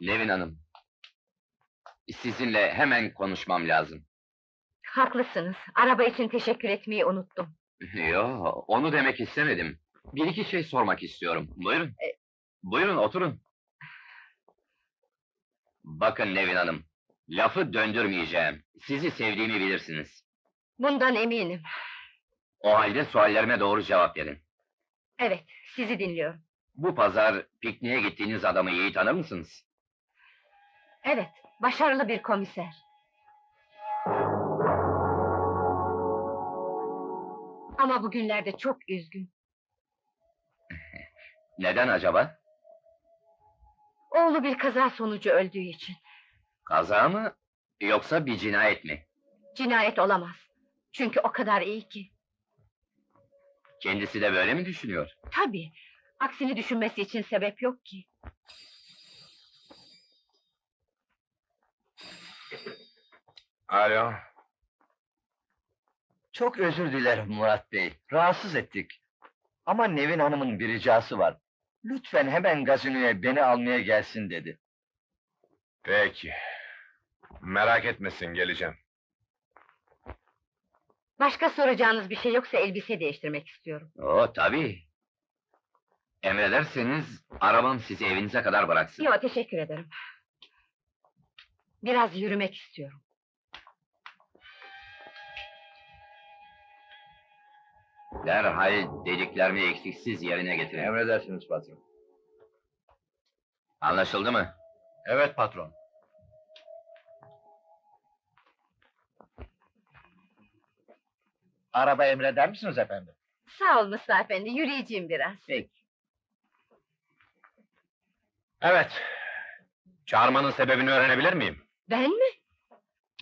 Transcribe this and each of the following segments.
Nevin Hanım. Sizinle hemen konuşmam lazım. Haklısınız. Araba için teşekkür etmeyi unuttum. Yo, onu demek istemedim. Bir iki şey sormak istiyorum. Buyurun. Buyurun, oturun. Bakın Nevin Hanım, lafı döndürmeyeceğim. Sizi sevdiğimi bilirsiniz. Bundan eminim. O halde suallerime doğru cevap verin. Evet, sizi dinliyorum. Bu pazar pikniğe gittiğiniz adamı iyi tanır mısınız? Evet, başarılı bir komiser. Ama bugünlerde çok üzgün. Neden acaba? Oğlu bir kaza sonucu öldüğü için. Kaza mı, yoksa bir cinayet mi? Cinayet olamaz. Çünkü o kadar iyi ki. Kendisi de böyle mi düşünüyor? Tabii. Aksini düşünmesi için sebep yok ki. Alo. Çok özür dilerim Murat Bey. Rahatsız ettik. Ama Nevin Hanım'ın bir ricası var. Lütfen hemen gazinoya beni almaya gelsin dedi. Peki. Merak etmesin geleceğim. Başka soracağınız bir şey yoksa elbise değiştirmek istiyorum. Oo, tabii. Emrederseniz, arabam sizi evinize kadar bıraksın. Yok, teşekkür ederim. Biraz yürümek istiyorum. Derhal dediklerimi eksiksiz yerine getirin. Emredersiniz patron. Anlaşıldı mı? Evet patron. Araba emreder misiniz efendim? Sağ ol Mustafa Efendi, yürüyeceğim biraz. Peki. Evet. Çağırmanın sebebini öğrenebilir miyim? Ben mi?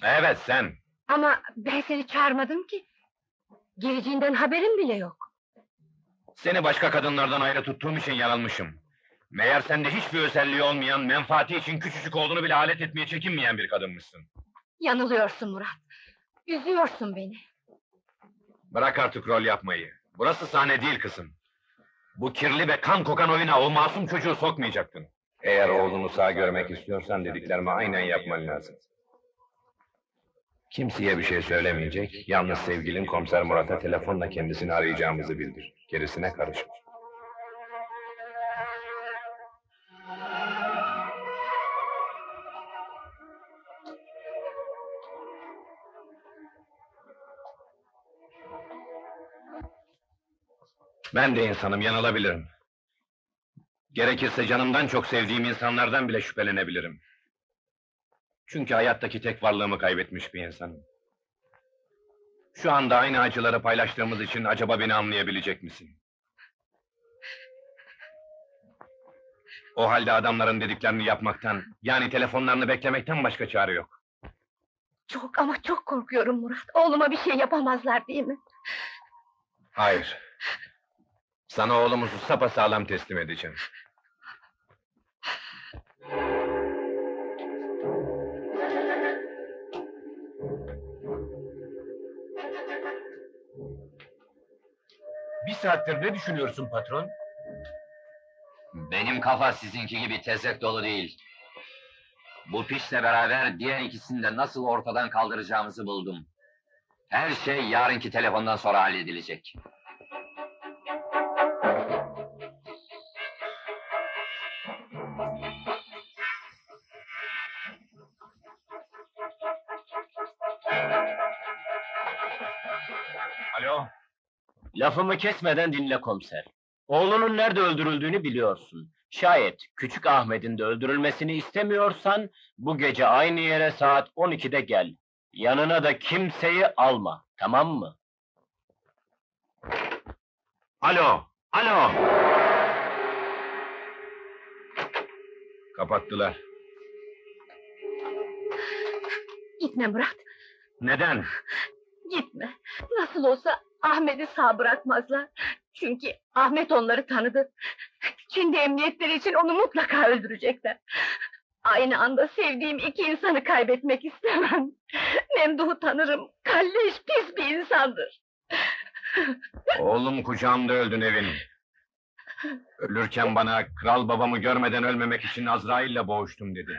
Evet sen. Ama ben seni çağırmadım ki. Geleceğinden haberim bile yok. Seni başka kadınlardan ayrı tuttuğum için yanılmışım. Meğer sende hiçbir özelliği olmayan, menfaati için küçücük olduğunu bile alet etmeye çekinmeyen bir kadınmışsın. Yanılıyorsun Murat. Üzüyorsun beni. Bırak artık rol yapmayı. Burası sahne değil kızım. Bu kirli ve kan kokan oyuna o masum çocuğu sokmayacaktın. Eğer oğlunu sağ görmek istiyorsan dediklerimi aynen yapman lazım. Kimseye bir şey söylemeyecek, yalnız sevgilin komiser Murat'a telefonla kendisini arayacağımızı bildir. Gerisine karışma. Ben de insanım, yanılabilirim. Gerekirse canımdan çok sevdiğim insanlardan bile şüphelenebilirim. Çünkü hayattaki tek varlığımı kaybetmiş bir insanım. Şu anda aynı acıları paylaştığımız için acaba beni anlayabilecek misin? O halde adamların dediklerini yapmaktan, yani telefonlarını beklemekten başka çare yok. Çok ama çok korkuyorum Murat. Oğluma bir şey yapamazlar değil mi? Hayır. Sana oğlumuzu sapasağlam teslim edeceğim. Bir saattir ne düşünüyorsun patron? Benim kafa sizinki gibi tezek dolu değil. Bu pişle beraber diğer ikisini de nasıl ortadan kaldıracağımızı buldum. Her şey yarınki telefondan sonra halledilecek. Alo, Lafımı kesmeden dinle komiser. Oğlunun nerede öldürüldüğünü biliyorsun. Şayet küçük Ahmet'in de öldürülmesini istemiyorsan bu gece aynı yere saat 12'de gel. Yanına da kimseyi alma. Tamam mı? alo, alo! Kapattılar. Gitme Murat, Neden? Gitme. Nasıl olsa Ahmet'i sağ bırakmazlar. Çünkü Ahmet onları tanıdı. Kendi emniyetleri için onu mutlaka öldürecekler. Aynı anda sevdiğim iki insanı kaybetmek istemem. Memduh'u tanırım. Kalleş, pis bir insandır. Oğlum kucağımda öldü Nevin. Ölürken bana kral babamı görmeden ölmemek için Azrail'le boğuştum dedi.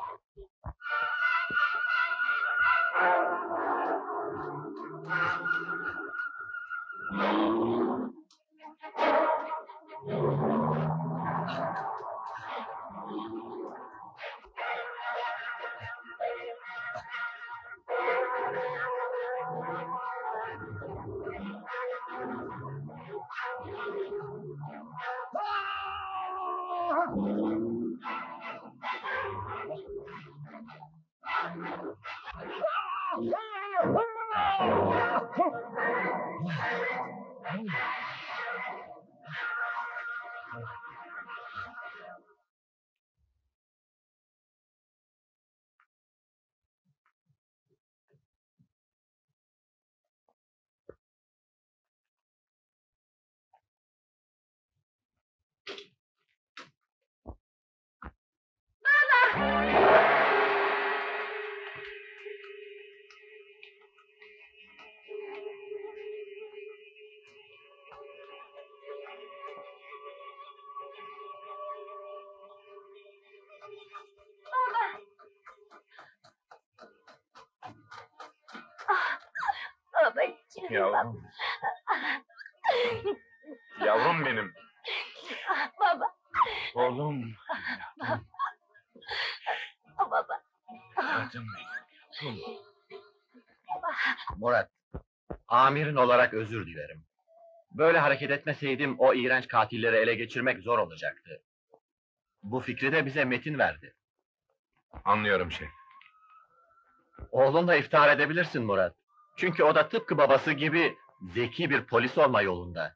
Oh, Yavrum. Yavrum benim. Baba, Oğlum. baba. Hayatım benim. Murat, amirin olarak özür dilerim. Böyle hareket etmeseydim o iğrenç katilleri ele geçirmek zor olacaktı. Bu fikri de bize Metin verdi. Anlıyorum şef. Oğlunla iftihar edebilirsin Murat. Çünkü o da tıpkı babası gibi zeki bir polis olma yolunda.